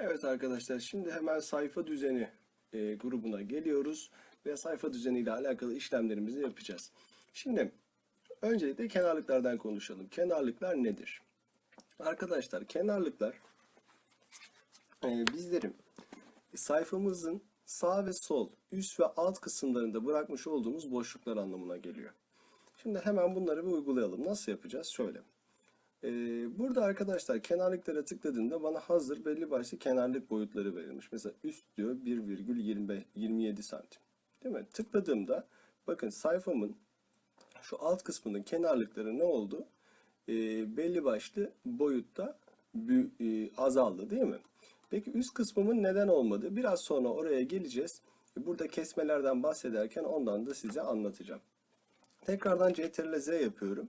Evet arkadaşlar şimdi hemen sayfa düzeni e, grubuna geliyoruz ve sayfa düzeni ile alakalı işlemlerimizi yapacağız. Şimdi öncelikle kenarlıklardan konuşalım. Kenarlıklar nedir? Arkadaşlar kenarlıklar e, bizlerin sayfamızın sağ ve sol, üst ve alt kısımlarında bırakmış olduğumuz boşluklar anlamına geliyor. Şimdi hemen bunları bir uygulayalım. Nasıl yapacağız? Şöyle. Ee, burada arkadaşlar kenarlıklara tıkladığımda bana hazır belli başlı kenarlık boyutları verilmiş. Mesela üst diyor 1,27 santim. Değil mi? Tıkladığımda bakın sayfamın şu alt kısmının kenarlıkları ne oldu? Ee, belli başlı boyutta bü- e, azaldı değil mi? Peki üst kısmımın neden olmadı? Biraz sonra oraya geleceğiz. Burada kesmelerden bahsederken ondan da size anlatacağım. Tekrardan Ctrl Z yapıyorum.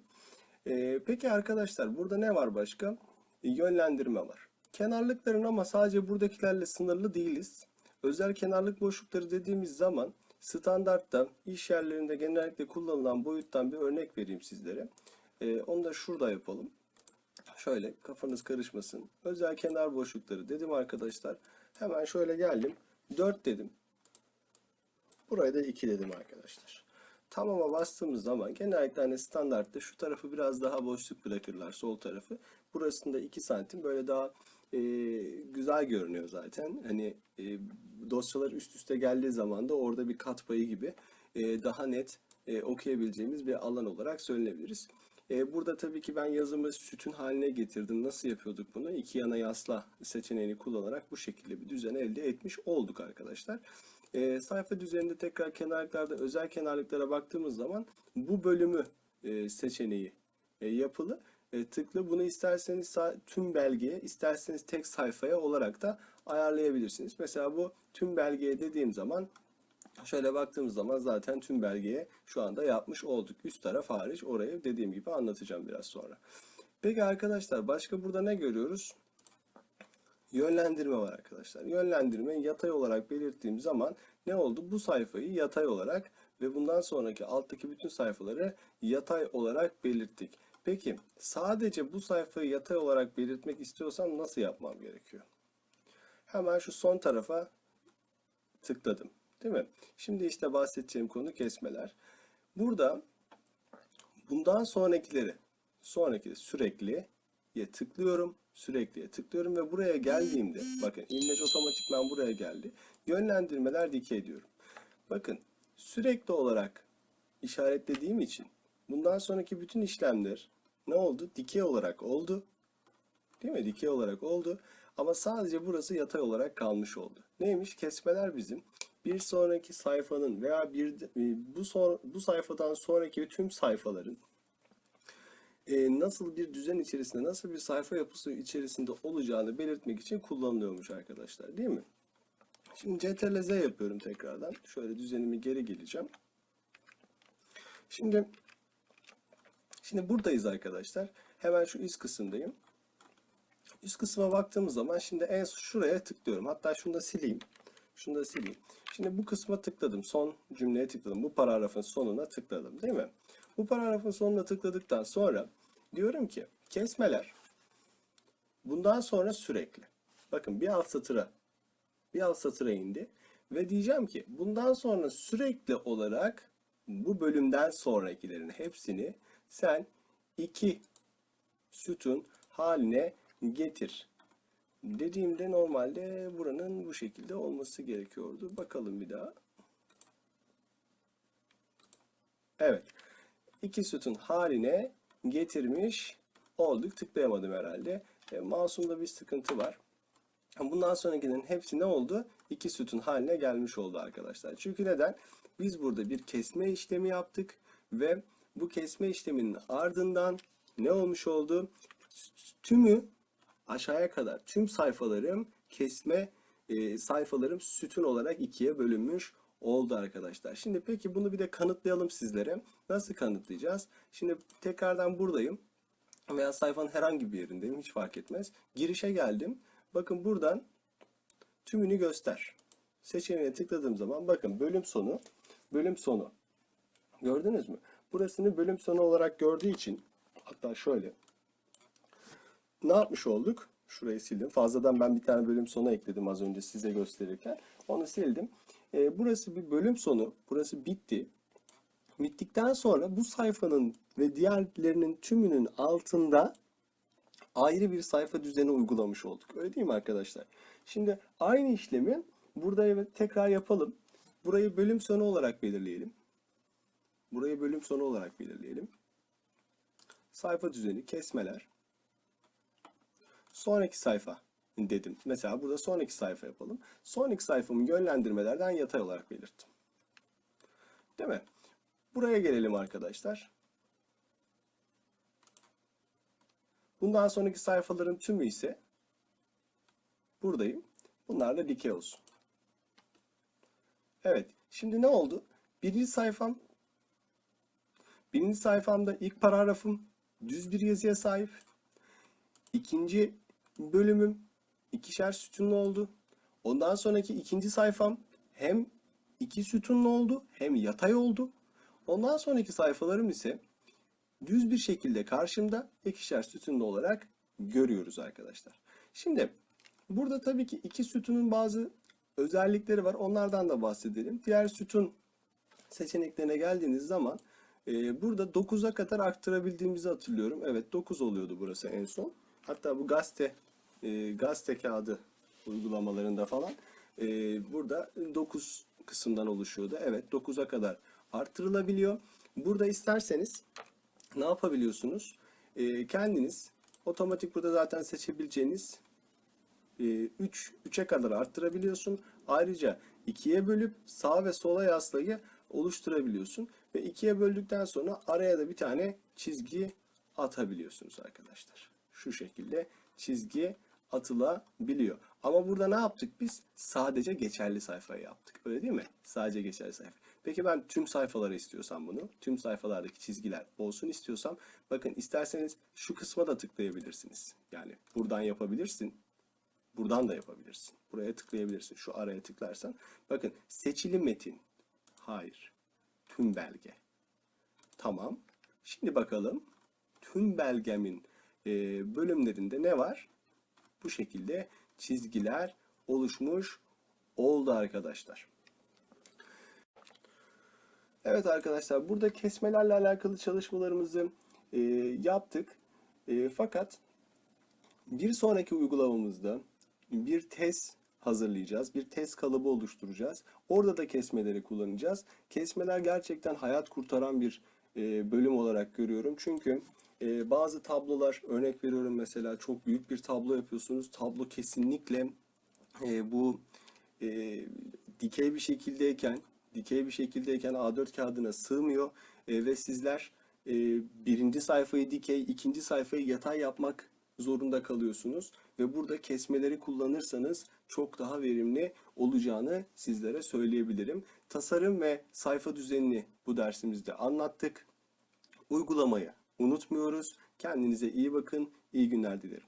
Ee, peki arkadaşlar burada ne var başka? E, Yönlendirme var. Kenarlıkların ama sadece buradakilerle sınırlı değiliz. Özel kenarlık boşlukları dediğimiz zaman standartta iş yerlerinde genellikle kullanılan boyuttan bir örnek vereyim sizlere. Ee, onu da şurada yapalım. Şöyle kafanız karışmasın. Özel kenar boşlukları dedim arkadaşlar. Hemen şöyle geldim. 4 dedim. Buraya da 2 dedim arkadaşlar. Tamama bastığımız zaman genellikle hani standartta şu tarafı biraz daha boşluk bırakırlar sol tarafı. Burasında 2 santim böyle daha e, güzel görünüyor zaten. Hani e, dosyalar üst üste geldiği zaman da orada bir kat payı gibi e, daha net e, okuyabileceğimiz bir alan olarak söylenebiliriz. E, burada tabii ki ben yazımı sütun haline getirdim. Nasıl yapıyorduk bunu? İki yana yasla seçeneğini kullanarak bu şekilde bir düzen elde etmiş olduk arkadaşlar. E, sayfa düzeninde tekrar kenarlıklarda özel kenarlıklara baktığımız zaman bu bölümü e, seçeneği e, yapılı. E, tıklı bunu isterseniz tüm belgeye, isterseniz tek sayfaya olarak da ayarlayabilirsiniz. Mesela bu tüm belgeye dediğim zaman Şöyle baktığımız zaman zaten tüm belgeye şu anda yapmış olduk. Üst taraf hariç orayı dediğim gibi anlatacağım biraz sonra. Peki arkadaşlar başka burada ne görüyoruz? Yönlendirme var arkadaşlar. Yönlendirme yatay olarak belirttiğim zaman ne oldu? Bu sayfayı yatay olarak ve bundan sonraki alttaki bütün sayfaları yatay olarak belirttik. Peki sadece bu sayfayı yatay olarak belirtmek istiyorsam nasıl yapmam gerekiyor? Hemen şu son tarafa tıkladım. Değil mi? Şimdi işte bahsedeceğim konu kesmeler. Burada bundan sonrakileri sonraki sürekliye tıklıyorum. Sürekliye tıklıyorum ve buraya geldiğimde bakın imleç otomatikman buraya geldi. Yönlendirmeler dikey diyorum. Bakın sürekli olarak işaretlediğim için bundan sonraki bütün işlemler ne oldu? Dikey olarak oldu. Değil mi? Dikey olarak oldu. Ama sadece burası yatay olarak kalmış oldu. Neymiş? Kesmeler bizim bir sonraki sayfanın veya bir e, bu son, bu sayfadan sonraki tüm sayfaların e, nasıl bir düzen içerisinde, nasıl bir sayfa yapısı içerisinde olacağını belirtmek için kullanılıyormuş arkadaşlar, değil mi? Şimdi Ctrl Z yapıyorum tekrardan. Şöyle düzenimi geri geleceğim. Şimdi şimdi buradayız arkadaşlar. Hemen şu üst kısımdayım. Üst kısma baktığımız zaman şimdi en şuraya tıklıyorum. Hatta şunu da sileyim. Şunu da sileyim. Şimdi bu kısma tıkladım. Son cümleye tıkladım. Bu paragrafın sonuna tıkladım. Değil mi? Bu paragrafın sonuna tıkladıktan sonra diyorum ki kesmeler bundan sonra sürekli. Bakın bir alt satıra bir alt satıra indi. Ve diyeceğim ki bundan sonra sürekli olarak bu bölümden sonrakilerin hepsini sen iki sütun haline getir. Dediğimde normalde buranın bu şekilde olması gerekiyordu. Bakalım bir daha. Evet. İki sütun haline getirmiş olduk. Tıklayamadım herhalde. E, mouse'umda bir sıkıntı var. Bundan sonrakilerin hepsi ne oldu? İki sütun haline gelmiş oldu arkadaşlar. Çünkü neden? Biz burada bir kesme işlemi yaptık ve bu kesme işleminin ardından ne olmuş oldu? Tümü aşağıya kadar tüm sayfalarım kesme e, sayfalarım sütun olarak ikiye bölünmüş oldu arkadaşlar. Şimdi peki bunu bir de kanıtlayalım sizlere. Nasıl kanıtlayacağız? Şimdi tekrardan buradayım veya sayfanın herhangi bir yerindeyim hiç fark etmez. Girişe geldim. Bakın buradan tümünü göster. Seçeneğe tıkladığım zaman bakın bölüm sonu, bölüm sonu. Gördünüz mü? Burasını bölüm sonu olarak gördüğü için hatta şöyle ne yapmış olduk? Şurayı sildim. Fazladan ben bir tane bölüm sonu ekledim az önce size gösterirken. Onu sildim. Ee, burası bir bölüm sonu. Burası bitti. Bittikten sonra bu sayfanın ve diğerlerinin tümünün altında ayrı bir sayfa düzeni uygulamış olduk. Öyle değil mi arkadaşlar? Şimdi aynı işlemi burada tekrar yapalım. Burayı bölüm sonu olarak belirleyelim. Burayı bölüm sonu olarak belirleyelim. Sayfa düzeni, kesmeler. Sonraki sayfa dedim. Mesela burada sonraki sayfa yapalım. Sonraki sayfamı yönlendirmelerden yatay olarak belirttim. Değil mi? Buraya gelelim arkadaşlar. Bundan sonraki sayfaların tümü ise buradayım. Bunlar da dikey olsun. Evet. Şimdi ne oldu? Birinci sayfam birinci sayfamda ilk paragrafım düz bir yazıya sahip. İkinci bölümüm ikişer sütunlu oldu. Ondan sonraki ikinci sayfam hem iki sütunlu oldu hem yatay oldu. Ondan sonraki sayfalarım ise düz bir şekilde karşımda ikişer sütunlu olarak görüyoruz arkadaşlar. Şimdi burada tabii ki iki sütunun bazı özellikleri var. Onlardan da bahsedelim. Diğer sütun seçeneklerine geldiğiniz zaman e, burada 9'a kadar arttırabildiğimizi hatırlıyorum. Evet 9 oluyordu burası en son. Hatta bu gazete e, gazete kağıdı uygulamalarında falan e, burada 9 kısımdan oluşuyordu. Evet 9'a kadar arttırılabiliyor. Burada isterseniz ne yapabiliyorsunuz? E, kendiniz otomatik burada zaten seçebileceğiniz 3 3'e kadar arttırabiliyorsun. Ayrıca 2'ye bölüp sağ ve sola yaslayı oluşturabiliyorsun ve 2'ye böldükten sonra araya da bir tane çizgi atabiliyorsunuz arkadaşlar. Şu şekilde çizgi atılabiliyor. Ama burada ne yaptık biz? Sadece geçerli sayfayı yaptık. Öyle değil mi? Sadece geçerli sayfa. Peki ben tüm sayfaları istiyorsam bunu, tüm sayfalardaki çizgiler olsun istiyorsam, bakın isterseniz şu kısma da tıklayabilirsiniz. Yani buradan yapabilirsin. Buradan da yapabilirsin. Buraya tıklayabilirsin. Şu araya tıklarsan. Bakın seçili metin. Hayır. Tüm belge. Tamam. Şimdi bakalım. Tüm belgemin bölümlerinde ne var? Bu şekilde çizgiler oluşmuş oldu arkadaşlar. Evet arkadaşlar burada kesmelerle alakalı çalışmalarımızı e, yaptık. E, fakat bir sonraki uygulamamızda bir test hazırlayacağız. Bir test kalıbı oluşturacağız. Orada da kesmeleri kullanacağız. Kesmeler gerçekten hayat kurtaran bir e, bölüm olarak görüyorum. Çünkü e, bazı tablolar örnek veriyorum mesela çok büyük bir tablo yapıyorsunuz. Tablo kesinlikle e, bu e, dikey bir şekildeyken dikey bir şekildeyken A4 kağıdına sığmıyor e, ve sizler e, birinci sayfayı dikey, ikinci sayfayı yatay yapmak zorunda kalıyorsunuz ve burada kesmeleri kullanırsanız çok daha verimli olacağını sizlere söyleyebilirim. Tasarım ve sayfa düzenini bu dersimizde anlattık. Uygulamayı unutmuyoruz. Kendinize iyi bakın. İyi günler dilerim.